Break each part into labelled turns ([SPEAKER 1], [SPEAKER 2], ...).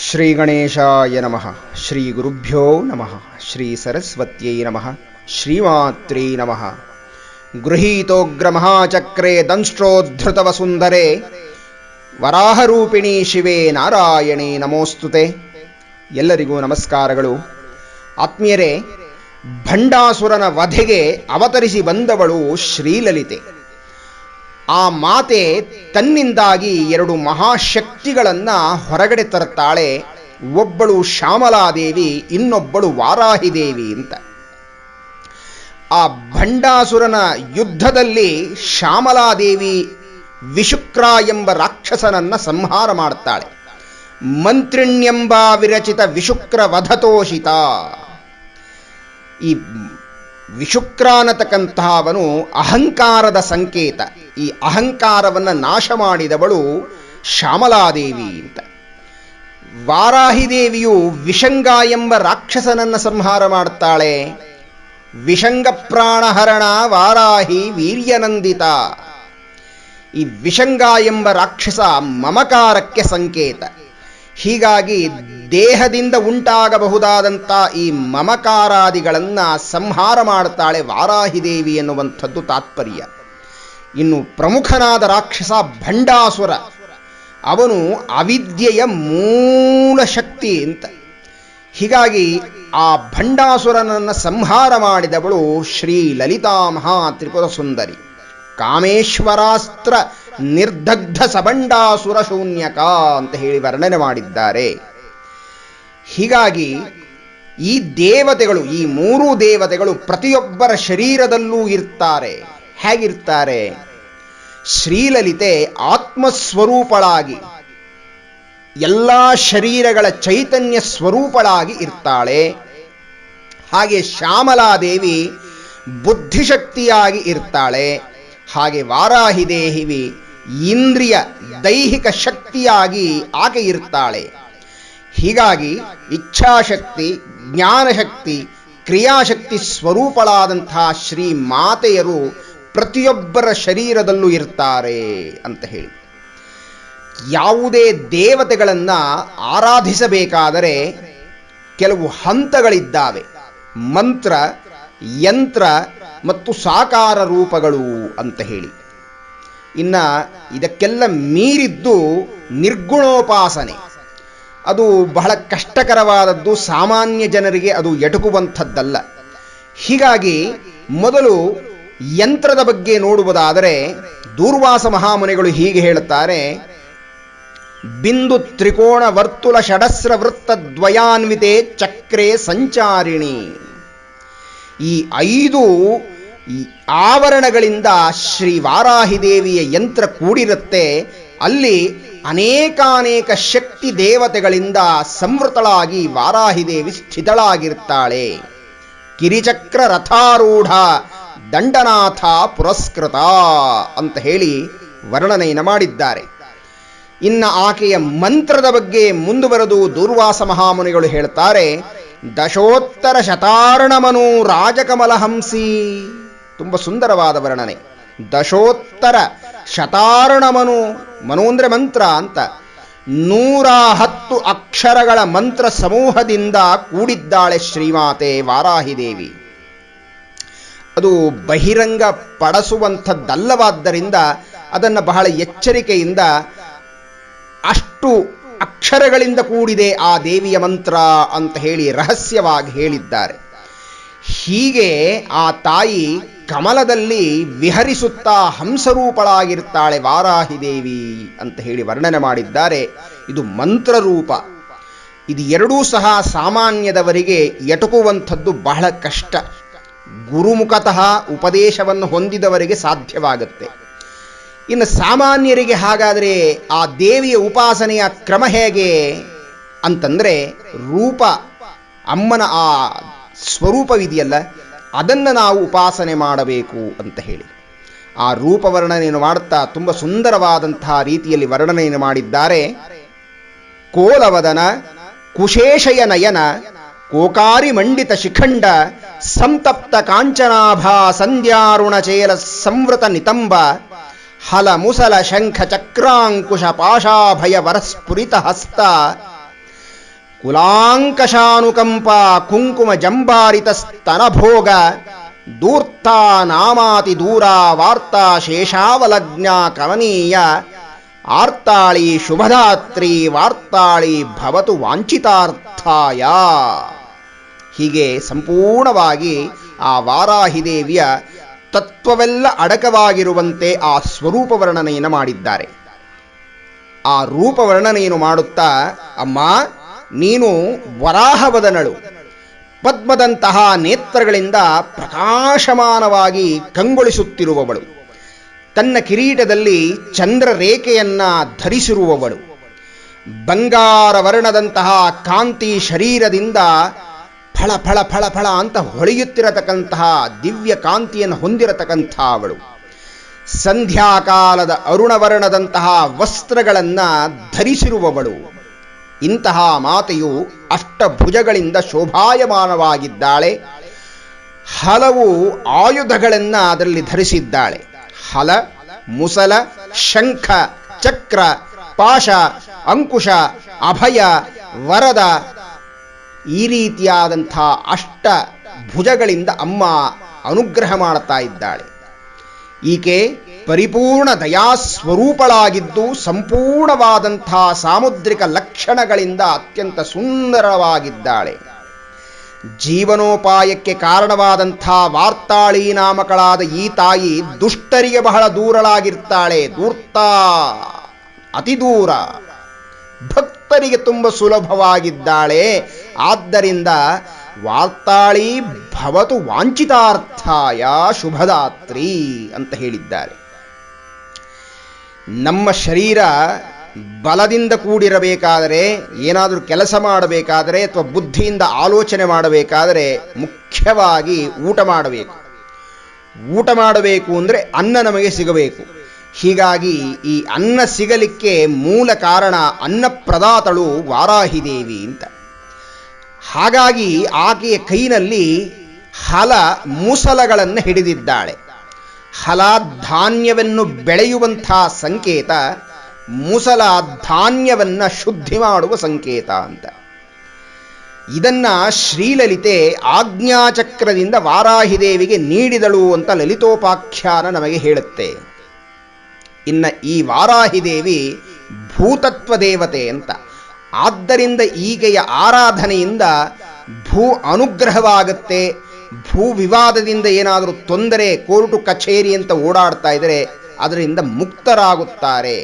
[SPEAKER 1] ಶ್ರೀ ಗಣೇಶಾಯ ನಮಃ ಶ್ರೀ ಗುರುಭ್ಯೋ ನಮಃ ಶ್ರೀ ಸರಸ್ವತ್ಯೈ ನಮಃ ಶ್ರೀಮಾತ್ರೇ ನಮಃ ಗೃಹೀತೋಗ್ರಮಹಾಚಕ್ರೇ ದಂಷ್ಟ್ರೋದ್ಧೃತವ ಸುಂದರೆ ವರಾಹರೂಪಿಣಿ ಶಿವೇ ನಾರಾಯಣೇ ನಮೋಸ್ತುತೆ ಎಲ್ಲರಿಗೂ ನಮಸ್ಕಾರಗಳು. ಆತ್ಮೀಯರೇ, ಭಂಡಾಸುರನ ವಧೆಗೆ ಅವತರಿಸಿ ಬಂದವಳು ಶ್ರೀಲಲಿತೆ. ಆ ಮಾತೆ ತನ್ನಿಂದಾಗಿ ಎರಡು ಮಹಾಶಕ್ತಿಗಳನ್ನು ಹೊರಗಡೆ ತರುತ್ತಾಳೆ. ಒಬ್ಬಳು ಶ್ಯಾಮಲಾದೇವಿ, ಇನ್ನೊಬ್ಬಳು ವಾರಾಹಿದೇವಿ ಅಂತ. ಆ ಭಂಡಾಸುರನ ಯುದ್ಧದಲ್ಲಿ ಶ್ಯಾಮಲಾದೇವಿ ವಿಶುಕ್ರ ಎಂಬ ರಾಕ್ಷಸನನ್ನ ಸಂಹಾರ ಮಾಡುತ್ತಾಳೆ ಮಂತ್ರಿಣ್ಯಂಬ ವಿರಚಿತ ವಿಶುಕ್ರ ವಧತೋಷಿತ. ಈ ವಿಶುಕ್ರ ಅನ್ನತಕ್ಕಂತಹವನು ಅಹಂಕಾರದ ಸಂಕೇತ. ಈ ಅಹಂಕಾರವನ್ನು ನಾಶ ಮಾಡಿದವಳು ಶ್ಯಾಮಲಾದೇವಿ ಅಂತ. ವಾರಾಹಿದೇವಿಯು ವಿಷಂಗ ಎಂಬ ರಾಕ್ಷಸನನ್ನು ಸಂಹಾರ ಮಾಡ್ತಾಳೆ. ವಿಷಂಗ ಪ್ರಾಣಹರಣ ವಾರಾಹಿ ವೀರ್ಯನಂದಿತ. ಈ ವಿಷಂಗ ಎಂಬ ರಾಕ್ಷಸ ಮಮಕಾರಕ್ಕೆ ಸಂಕೇತ. ಹೀಗಾಗಿ ದೇಹದಿಂದ ಉಂಟಾಗಬಹುದಾದಂಥ ಈ ಮಮಕಾರಾದಿಗಳನ್ನು ಸಂಹಾರ ಮಾಡ್ತಾಳೆ ವಾರಾಹಿದೇವಿ ಎನ್ನುವಂಥದ್ದು ತಾತ್ಪರ್ಯ. ಇನ್ನು ಪ್ರಮುಖನಾದ ರಾಕ್ಷಸ ಭಂಡಾಸುರ, ಅವನು ಅವಿದ್ಯೆಯ ಮೂಲ ಶಕ್ತಿ ಅಂತ. ಹೀಗಾಗಿ ಆ ಭಂಡಾಸುರನನ್ನು ಸಂಹಾರ ಮಾಡಿದವಳು ಶ್ರೀ ಲಲಿತಾ ಮಹಾ ತ್ರಿಪುರ ಸುಂದರಿ ಕಾಮೇಶ್ವರಾಸ್ತ್ರ ನಿರ್ದಗ್ಧ ಸಬಂಡಾಸುರ ಶೂನ್ಯಕ ಅಂತ ಹೇಳಿ ವರ್ಣನೆ ಮಾಡಿದ್ದಾರೆ. ಹೀಗಾಗಿ ಈ ದೇವತೆಗಳು, ಈ ಮೂರು ದೇವತೆಗಳು ಪ್ರತಿಯೊಬ್ಬರ ಶರೀರದಲ್ಲೂ ಇರ್ತಾರೆ. ಹೇಗಿರ್ತಾರೆ? ಶ್ರೀಲಲಿತೆ ಆತ್ಮಸ್ವರೂಪಳಾಗಿ, ಎಲ್ಲ ಶರೀರಗಳ ಚೈತನ್ಯ ಸ್ವರೂಪಳಾಗಿ ಇರ್ತಾಳೆ. ಹಾಗೆ ಶ್ಯಾಮಲಾದೇವಿ ಬುದ್ಧಿಶಕ್ತಿಯಾಗಿ ಇರ್ತಾಳೆ. ಹಾಗೆ ವಾರಾಹಿದೇಹಿವಿ ಇಂದ್ರಿಯ ದೈಹಿಕ ಶಕ್ತಿಯಾಗಿ ಆಕೆ ಇರ್ತಾಳೆ. ಹೀಗಾಗಿ ಇಚ್ಛಾಶಕ್ತಿ, ಜ್ಞಾನಶಕ್ತಿ, ಕ್ರಿಯಾಶಕ್ತಿ ಸ್ವರೂಪಳಾದಂತಹ ಶ್ರೀ ಮಾತೆಯರು ಪ್ರತಿಯೊಬ್ಬರ ಶರೀರದಲ್ಲೂ ಇರ್ತಾರೆ ಅಂತ ಹೇಳಿ. ಯಾವುದೇ ದೇವತೆಗಳನ್ನು ಆರಾಧಿಸಬೇಕಾದರೆ ಕೆಲವು ಹಂತಗಳಿದ್ದಾವೆ. ಮಂತ್ರ, ಯಂತ್ರ ಮತ್ತು ಸಾಕಾರ ರೂಪಗಳು ಅಂತ ಹೇಳಿ. ಇನ್ನು ಇದಕ್ಕೆಲ್ಲ ಮೀರಿದ್ದು ನಿರ್ಗುಣೋಪಾಸನೆ. ಅದು ಬಹಳ ಕಷ್ಟಕರವಾದದ್ದು ಸಾಮಾನ್ಯ ಜನರಿಗೆ ಅದು ಎಟುಕುವಂಥದ್ದಲ್ಲ. ಹೀಗಾಗಿ ಮೊದಲು ಯಂತ್ರದ ಬಗ್ಗೆ ನೋಡುವುದಾದರೆ ದೂರ್ವಾಸ ಮಹಾಮುನಿಗಳು ಹೀಗೆ ಹೇಳುತ್ತಾರೆ, ಬಿಂದು ತ್ರಿಕೋಣ ವರ್ತುಲ ಷಡಸ್ರ ವೃತ್ತ ದ್ವಯಾನ್ವಿತೆ ಚಕ್ರೆ ಸಂಚಾರಿಣಿ. ಈ ಐದು ಈ ಆವರಣಗಳಿಂದ ಶ್ರೀ ವಾರಾಹಿದೇವಿಯ ಯಂತ್ರ ಕೂಡಿರುತ್ತೆ. ಅಲ್ಲಿ ಅನೇಕಾನೇಕ ಶಕ್ತಿ ದೇವತೆಗಳಿಂದ ಸಂವೃತಳಾಗಿ ವಾರಾಹಿದೇವಿ ಸ್ಥಿತಳಾಗಿರ್ತಾಳೆ. ಕಿರಿಚಕ್ರ ರಥಾರೂಢ ದಂಡನಾಥ ಪುರಸ್ಕೃತ ಅಂತ ಹೇಳಿ ವರ್ಣನೆಯನ್ನು ಮಾಡಿದ್ದಾರೆ. ಇನ್ನ ಆಕೆಯ ಮಂತ್ರದ ಬಗ್ಗೆ ಮುಂದುವರೆದು ದೂರ್ವಾಸ ಮಹಾಮುನಿಗಳು ಹೇಳ್ತಾರೆ, ದಶೋತ್ತರ ಶತಾರ್ಣಮನು ರಾಜಕಮಲಹಂಸಿ. ತುಂಬ ಸುಂದರವಾದ ವರ್ಣನೆ. ದಶೋತ್ತರ ಶತಾರ್ಣಮನು ಮನು ಅಂದರೆ ಮಂತ್ರ ಅಂತ. ನೂರ ಹತ್ತು ಅಕ್ಷರಗಳ ಮಂತ್ರ ಸಮೂಹದಿಂದ ಕೂಡಿದ್ದಾಳೆ ಶ್ರೀಮಾತೆ ವಾರಾಹಿದೇವಿ. ಅದು ಬಹಿರಂಗ ಪಡಿಸುವಂಥದ್ದಲ್ಲವಾದ್ದರಿಂದ ಅದನ್ನು ಬಹಳ ಎಚ್ಚರಿಕೆಯಿಂದ ಅಷ್ಟು ಅಕ್ಷರಗಳಿಂದ ಕೂಡಿದೆ ಆ ದೇವಿಯ ಮಂತ್ರ ಅಂತ ಹೇಳಿ ರಹಸ್ಯವಾಗಿ ಹೇಳಿದ್ದಾರೆ. ಹೀಗೆ ಆ ತಾಯಿ ಕಮಲದಲ್ಲಿ ವಿಹರಿಸುತ್ತಾ ಹಂಸರೂಪಳಾಗಿರ್ತಾಳೆ ವಾರಾಹಿದೇವಿ ಅಂತ ಹೇಳಿ ವರ್ಣನೆ ಮಾಡಿದ್ದಾರೆ. ಇದು ಮಂತ್ರರೂಪ. ಇದು ಎರಡೂ ಸಹ ಸಾಮಾನ್ಯದವರಿಗೆ ಎಟುಕುವಂಥದ್ದು ಬಹಳ ಕಷ್ಟ. ಗುರುಮುಖತಃ ಉಪದೇಶವನ್ನು ಹೊಂದಿದವರಿಗೆ ಸಾಧ್ಯವಾಗುತ್ತೆ. ಇನ್ನು ಸಾಮಾನ್ಯರಿಗೆ ಹಾಗಾದರೆ ಆ ದೇವಿಯ ಉಪಾಸನೆಯ ಕ್ರಮ ಹೇಗೆ ಅಂತಂದರೆ, ರೂಪ, ಅಮ್ಮನ ಆ ಸ್ವರೂಪವಿದೆಯಲ್ಲ, ಅದನ್ನು ನಾವು ಉಪಾಸನೆ ಮಾಡಬೇಕು ಅಂತ ಹೇಳಿ. ಆ ರೂಪ ವರ್ಣನೆಯನ್ನು ಮಾಡುತ್ತಾ ತುಂಬ ಸುಂದರವಾದಂತಹ ರೀತಿಯಲ್ಲಿ ವರ್ಣನೆಯನ್ನು ಮಾಡಿದ್ದಾರೆ. ಕೋಲವದನ ಕುಶೇಷಯ ನಯನ ಕೋಕಾರಿ ಮಂಡಿತ ಶಿಖಂಡ, ಸಂತಪ್ತ ಕಾಂಚನಾಭ ಸಂಧ್ಯಾರುಣಚೇಲ ಸಂವೃತ ನಿತಂಬ ಹಲ ಮುಸಲ ಶಂಖ ಚಕ್ರಾಂಕುಶ ಪಾಶಾಭಯ ವರಸ್ಫುರಿತ ಹಸ್ತ ಕುಲಾಂಕಷಾನುಕಂಪ ಕುಂಕುಮ ಜಂಬಾರಿತ ಸ್ತನಭೋಗ ದೂರ್ತಾ ನಾಮಾತಿ ದೂರ ವಾರ್ತಾ ಶೇಷಾವಲಗ್ನ ಕಮನೀಯ ಆರ್ತಾಳಿ ಶುಭದಾತ್ರಿ ವಾರ್ತಾಳಿ ಭವತು ವಾಂಚಿತಾರ್ಥಾಯ ಹೀಗೆ ಸಂಪೂರ್ಣವಾಗಿ ಆ ವಾರಾಹಿದೇವಿಯ ತತ್ವವೆಲ್ಲ ಅಡಕವಾಗಿರುವಂತೆ ಆ ಸ್ವರೂಪ ವರ್ಣನೆಯನ್ನು ಮಾಡಿದ್ದಾರೆ. ಆ ರೂಪ ವರ್ಣನೆಯನ್ನು ಮಾಡುತ್ತಾ, ಅಮ್ಮ ನೀನು ವರಾಹವದನಳು. ಪದ್ಮದಂತಹ ನೇತ್ರಗಳಿಂದ ಪ್ರಕಾಶಮಾನವಾಗಿ ಕಂಗೊಳಿಸುತ್ತಿರುವವಳು. ತನ್ನ ಕಿರೀಟದಲ್ಲಿ ಚಂದ್ರ ರೇಖೆಯನ್ನ ಧರಿಸಿರುವವಳು. ಬಂಗಾರ ವರ್ಣದಂತಹ ಕಾಂತಿ ಶರೀರದಿಂದ ಫಳ ಫಳ ಫಳ ಫಳ ಅಂತ ಹೊಳೆಯುತ್ತಿರತಕ್ಕಂತಹ ದಿವ್ಯ ಕಾಂತಿಯನ್ನು ಹೊಂದಿರತಕ್ಕಂಥ ಅವಳು ಸಂಧ್ಯಾಕಾಲದ ಅರುಣವರ್ಣದಂತಹ ವಸ್ತ್ರಗಳನ್ನು ಧರಿಸಿರುವವಳು. ಇಂತಹ ಮಾತೆಯು ಅಷ್ಟಭುಜಗಳಿಂದ ಶೋಭಾಯಮಾನವಾಗಿದ್ದಾಳೆ. ಹಲವು ಆಯುಧಗಳನ್ನು ಅದರಲ್ಲಿ ಧರಿಸಿದ್ದಾಳೆ. ಹಲ, ಮುಸಲ, ಶಂಖ, ಚಕ್ರ, ಪಾಶ, ಅಂಕುಶ, ಅಭಯ, ವರದ ಈ ರೀತಿಯಾದಂಥ ಅಷ್ಟ ಭುಜಗಳಿಂದ ಅಮ್ಮ ಅನುಗ್ರಹ ಮಾಡ್ತಾ ಇದ್ದಾಳೆ. ಈಕೆ ಪರಿಪೂರ್ಣ ದಯಾಸ್ವರೂಪಳಾಗಿದ್ದು ಸಂಪೂರ್ಣವಾದಂಥ ಸಾಮುದ್ರಿಕ ಲಕ್ಷಣಗಳಿಂದ ಅತ್ಯಂತ ಸುಂದರವಾಗಿದ್ದಾಳೆ. ಜೀವನೋಪಾಯಕ್ಕೆ ಕಾರಣವಾದಂಥ ವಾರ್ತಾಳಿ ನಾಮಕಳಾದ ಈ ತಾಯಿ ದುಷ್ಟರಿಗೆ ಬಹಳ ದೂರಳಾಗಿರ್ತಾಳೆ ದೂರ್ತ ಅತಿ ದೂರ. ಭಕ್ತರಿಗೆ ತುಂಬ ಸುಲಭವಾಗಿದ್ದಾಳೆ. ಆದ್ದರಿಂದ ವಾರ್ತಾಳಿ ಭವತು ವಾಂಚಿತಾರ್ಥಾಯ ಶುಭದಾತ್ರಿ ಅಂತ ಹೇಳಿದ್ದಾರೆ. ನಮ್ಮ ಶರೀರ ಬಲದಿಂದ ಕೂಡಿರಬೇಕಾದರೆ, ಏನಾದರೂ ಕೆಲಸ ಮಾಡಬೇಕಾದರೆ ಅಥವಾ ಬುದ್ಧಿಯಿಂದ ಆಲೋಚನೆ ಮಾಡಬೇಕಾದರೆ ಮುಖ್ಯವಾಗಿ ಊಟ ಮಾಡಬೇಕು. ಊಟ ಮಾಡಬೇಕು ಅಂದರೆ ಅನ್ನ ನಮಗೆ ಸಿಗಬೇಕು. ಹೀಗಾಗಿ ಈ ಅನ್ನ ಸಿಗಲಿಕ್ಕೆ ಮೂಲ ಕಾರಣ ಅನ್ನಪ್ರದಾತಳು ವಾರಾಹಿದೇವಿ ಅಂತ. ಹಾಗಾಗಿ ಆಕೆಯ ಕೈನಲ್ಲಿ ಹಲ ಮುಸಲಗಳನ್ನು ಹಿಡಿದಿದ್ದಾಳೆ. ಹಲ ಧಾನ್ಯವನ್ನು ಬೆಳೆಯುವಂಥ ಸಂಕೇತ ಮುಸಲ ಧಾನ್ಯವನ್ನು ಶುದ್ಧಿ ಮಾಡುವ ಸಂಕೇತ ಅಂತ. ಇದನ್ನ ಶ್ರೀಲಲಿತೆ ಆಜ್ಞಾಚಕ್ರದಿಂದ ವಾರಾಹಿದೇವಿಗೆ ನೀಡಿದಳು ಅಂತ ಲಲಿತೋಪಾಖ್ಯಾನ ನಮಗೆ ಹೇಳುತ್ತೆ. ಇನ್ನ ಈ ವಾರಾಹಿದೇವಿ ಭೂತತ್ವ ದೇವತೆ ಅಂತ. ಆದ್ದರಿಂದ ಈಕೆಯ ಆರಾಧನೆಯಿಂದ ಭೂ ಅನುಗ್ರಹವಾಗುತ್ತೆ ಭೂ ವಿವಾದದಿಂದ ಏನಾದರೂ ತೊಂದರೆ ಕೋರ್ಟು ಕಚೇರಿ ಅಂತ ಓಡಾಡ್ತಾ ಇದ್ದರೆ ಅದರಿಂದ ಮುಕ್ತರಾಗುತ್ತಾರೆ.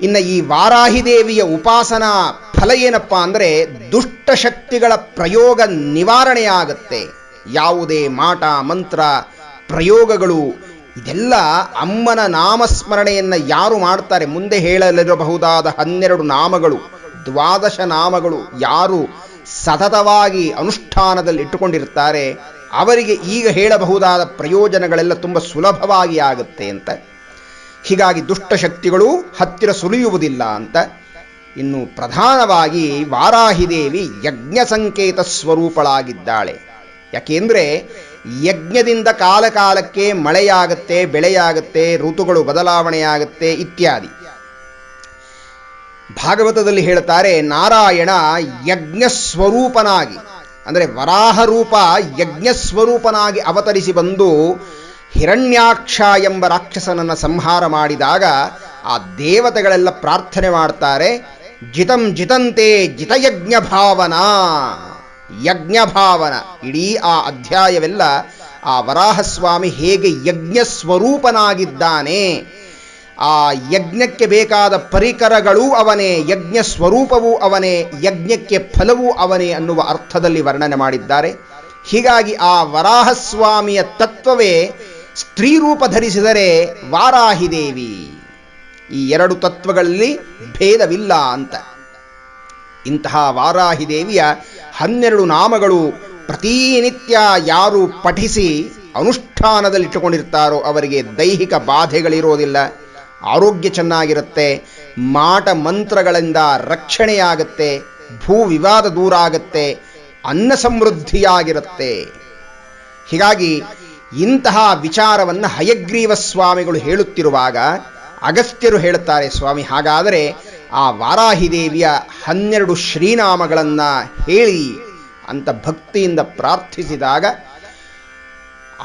[SPEAKER 1] ಇನ್ನು ಈ ವಾರಾಹಿದೇವಿಯ ಉಪಾಸನಾ ಫಲ ಏನಪ್ಪ ಅಂದರೆ ದುಷ್ಟಶಕ್ತಿಗಳ ಪ್ರಯೋಗ ನಿವಾರಣೆಯಾಗುತ್ತೆ. ಯಾವುದೇ ಮಾಟ, ಮಂತ್ರ, ಪ್ರಯೋಗಗಳು, ಇದೆಲ್ಲ ಅಮ್ಮನ ನಾಮಸ್ಮರಣೆಯನ್ನು ಯಾರು ಮಾಡ್ತಾರೆ? ಮುಂದೆ ಹೇಳಲಿರಬಹುದಾದ ಹನ್ನೆರಡು ನಾಮಗಳು, ದ್ವಾದಶ ನಾಮಗಳು ಯಾರು ಸತತವಾಗಿ ಅನುಷ್ಠಾನದಲ್ಲಿ ಇಟ್ಟುಕೊಂಡಿರ್ತಾರೆ ಅವರಿಗೆ ಈಗ ಹೇಳಬಹುದಾದ ಪ್ರಯೋಜನಗಳೆಲ್ಲ ತುಂಬ ಸುಲಭವಾಗಿ ಆಗುತ್ತೆ ಅಂತ. ಹೀಗಾಗಿ ದುಷ್ಟಶಕ್ತಿಗಳು ಹತ್ತಿರ ಸುಲಿಯುವುದಿಲ್ಲ ಅಂತ. ಇನ್ನು ಪ್ರಧಾನವಾಗಿ ವಾರಾಹಿದೇವಿ ಯಜ್ಞ ಸಂಕೇತ ಸ್ವರೂಪಳಾಗಿದ್ದಾಳೆ. ಯಾಕೆಂದರೆ ಯಜ್ಞದಿಂದ ಕಾಲಕಾಲಕ್ಕೆ ಮಳೆಯಾಗುತ್ತೆ, ಬೆಳೆಯಾಗುತ್ತೆ, ಋತುಗಳು ಬದಲಾವಣೆಯಾಗುತ್ತೆ ಇತ್ಯಾದಿ. ಭಾಗವತದಲ್ಲಿ ಹೇಳ್ತಾರೆ ನಾರಾಯಣ ಯಜ್ಞ ಸ್ವರೂಪನಾಗಿ ಅಂದರೆ ವರಾಹ ರೂಪ ಯಜ್ಞ ಸ್ವರೂಪನಾಗಿ ಅವತರಿಸಿ ಬಂದು ಹಿರಣ್ಯಾಕ್ಷ ಎಂಬ ರಾಕ್ಷಸನನ್ನು ಸಂಹಾರ ಮಾಡಿದಾಗ ಆ ದೇವತೆಗಳೆಲ್ಲ ಪ್ರಾರ್ಥನೆ ಮಾಡ್ತಾರೆ, ಜಿತಂ ಜಿತಂತೆ ಜಿತಯಜ್ಞ ಭಾವನ ಯಜ್ಞ ಭಾವನ ಇಡೀ ಆ ಅಧ್ಯಾಯವೆಲ್ಲ ಆ ವರಾಹಸ್ವಾಮಿ ಹೇಗೆ ಯಜ್ಞ ಸ್ವರೂಪನಾಗಿದ್ದಾನೆ ಆ ಯಜ್ಞಕ್ಕೆ ಬೇಕಾದ ಪರಿಕರಗಳೂ ಅವನೇ, ಯಜ್ಞ ಸ್ವರೂಪವೂ ಅವನೇ, ಯಜ್ಞಕ್ಕೆ ಫಲವೂ ಅವನೇ ಅನ್ನುವ ಅರ್ಥದಲ್ಲಿ ವರ್ಣನೆ ಮಾಡಿದ್ದಾರೆ. ಹೀಗಾಗಿ ಆ ವರಾಹಸ್ವಾಮಿಯ ತತ್ವವೇ ಸ್ತ್ರೀ ರೂಪ ಧರಿಸಿದರೆ ವಾರಾಹಿದೇವಿ ಈ ಎರಡು ತತ್ವಗಳಲ್ಲಿ ಭೇದವಿಲ್ಲ ಅಂತ. ಇಂತಹ ವಾರಾಹಿದೇವಿಯ ಹನ್ನೆರಡು ನಾಮಗಳು ಪ್ರತಿನಿತ್ಯ ಯಾರು ಪಠಿಸಿ ಅನುಷ್ಠಾನದಲ್ಲಿಟ್ಟುಕೊಂಡಿರ್ತಾರೋ ಅವರಿಗೆ ದೈಹಿಕ ಬಾಧೆಗಳಿರೋದಿಲ್ಲ. ಆರೋಗ್ಯ ಚೆನ್ನಾಗಿರುತ್ತೆ, ಮಾಟ ಮಂತ್ರಗಳಿಂದ ರಕ್ಷಣೆಯಾಗುತ್ತೆ, ಭೂ ವಿವಾದ ದೂರ ಆಗುತ್ತೆ ಅನ್ನ ಸಮೃದ್ಧಿಯಾಗಿರುತ್ತೆ. ಹೀಗಾಗಿ ಇಂತಹ ವಿಚಾರವನ್ನು ಹಯಗ್ರೀವ ಸ್ವಾಮಿಗಳು ಹೇಳುತ್ತಿರುವಾಗ ಅಗಸ್ತ್ಯರು ಹೇಳುತ್ತಾರೆ ಸ್ವಾಮಿ, ಹಾಗಾದರೆ ಆ ವಾರಾಹಿದೇವಿಯ ಹನ್ನೆರಡು ಶ್ರೀನಾಮಗಳನ್ನು ಹೇಳಿ ಅಂತ ಭಕ್ತಿಯಿಂದ ಪ್ರಾರ್ಥಿಸಿದಾಗ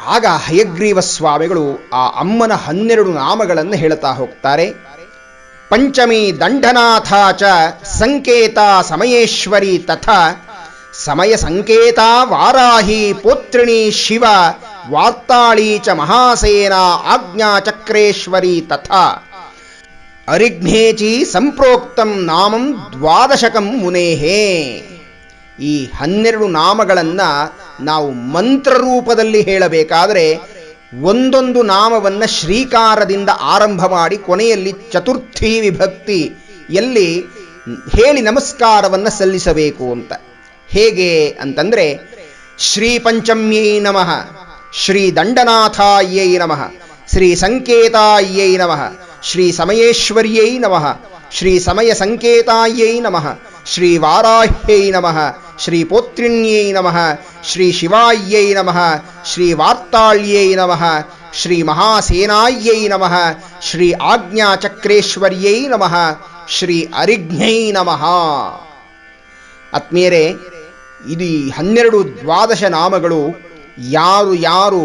[SPEAKER 1] ಆಗ ಹಯಗ್ರೀವ ಸ್ವಾಮಿಗಳು ಆ ಅಮ್ಮನ ಹನ್ನೆರಡು ನಾಮಗಳನ್ನು ಹೇಳ್ತಾ ಹೋಗ್ತಾರೆ. ಪಂಚಮಿ ದಂಡನಾಥ ಚ ಸಂಕೇತ ಸಮಯೇಶ್ವರಿ ತಥಾ ಸಮಯ ಸಂಕೇತ ವಾರಾಹಿ ಪೋತ್ರಿಣಿ ಶಿವ ವಾರ್ತಾಳಿ ಚ ಮಹಾಸೇನ ಆಜ್ಞಾಚಕ್ರೇಶ್ವರಿ ತಥಾ. ಅರಿಘ್ನೇಚಿ ಸಂಪ್ರೋಕ್ತಂ ನಾಮಂ ದ್ವಾದಶಕಂ ಮುನೇಹೇ. ಈ ಹನ್ನೆರಡು ನಾಮಗಳನ್ನು ನಾವು ಮಂತ್ರ ರೂಪದಲ್ಲಿ ಹೇಳಬೇಕಾದರೆ ಒಂದೊಂದು ನಾಮವನ್ನು ಶ್ರೀಕಾರದಿಂದ ಆರಂಭ ಮಾಡಿ ಕೊನೆಯಲ್ಲಿ ಚತುರ್ಥಿ ವಿಭಕ್ತಿ, ಎಲ್ಲಿ ಹೇಳಿ ನಮಸ್ಕಾರವನ್ನು ಸಲ್ಲಿಸಬೇಕು ಅಂತ. ಹೇಗೆ ಅಂತಂದರೆ, ಶ್ರೀ ಪಂಚಮ್ಯೈ ನಮಃ, ಶ್ರೀ ದಂಡನಾಥಾಯ್ಯೈ ನಮಃ, ಶ್ರೀ ಸಂಕೇತಾಯ್ಯೈ ನಮಃ, ಶ್ರೀ ಸಮಯೇಶ್ವರ್ಯೈ ನಮಃ, ಶ್ರೀ ಸಮಯ ಸಂಕೇತಾಯ್ಯೈ ನಮಃ, ಶ್ರೀ ವಾರಾಹ್ಯೈ ನಮಃ ಶ್ರೀ ಪೋತ್ರಿಣ್ಯೈ ನಮಃ ಶ್ರೀ ಶಿವಾಯ್ಯೈ ನಮಃ ಶ್ರೀ ವಾರ್ತಾಳ್ಯೈ ನಮಃ ಶ್ರೀ ಮಹಾಸೇನಾಯ್ಯೈ ನಮಃ ಶ್ರೀ ಆಜ್ಞಾಚಕ್ರೇಶ್ವರ್ಯೈ ನಮಃ ಶ್ರೀ ಅರಿಘ್ನೈ ನಮಃ ಆತ್ಮೀಯರೇ ಇದು ಹನ್ನೆರಡು ದ್ವಾದಶ ನಾಮಗಳು ಯಾರು ಯಾರು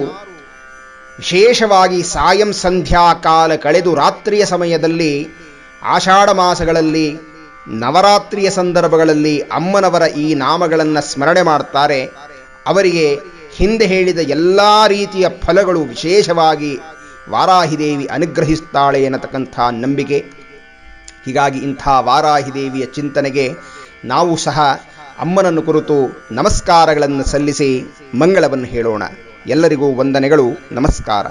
[SPEAKER 1] ವಿಶೇಷವಾಗಿ ಸಾಯಂ ಸಂಧ್ಯಾ ಕಾಲ ಕಳೆದು ರಾತ್ರಿಯ ಸಮಯದಲ್ಲಿ, ಆಷಾಢ ಮಾಸಗಳಲ್ಲಿ ನವರಾತ್ರಿಯ ಸಂದರ್ಭಗಳಲ್ಲಿ ಅಮ್ಮನವರ ಈ ನಾಮಗಳನ್ನು ಸ್ಮರಣೆ ಮಾಡ್ತಾರೆ. ಅವರಿಗೆ ಹಿಂದೆ ಹೇಳಿದ ಎಲ್ಲ ರೀತಿಯ ಫಲಗಳು ವಿಶೇಷವಾಗಿ ವಾರಾಹಿದೇವಿ ಅನುಗ್ರಹಿಸ್ತಾಳೆ ಅನ್ನತಕ್ಕಂಥ ನಂಬಿಕೆ. ಹೀಗಾಗಿ ಇಂಥ ವಾರಾಹಿದೇವಿಯ ಚಿಂತನೆಗೆ ನಾವು ಸಹ ಅಮ್ಮನನ್ನು ಕುರಿತು ನಮಸ್ಕಾರಗಳನ್ನು ಸಲ್ಲಿಸಿ ಮಂಗಳವನ್ನು ಹೇಳೋಣ. ಎಲ್ಲರಿಗೂ ವಂದನೆಗಳು, ನಮಸ್ಕಾರ.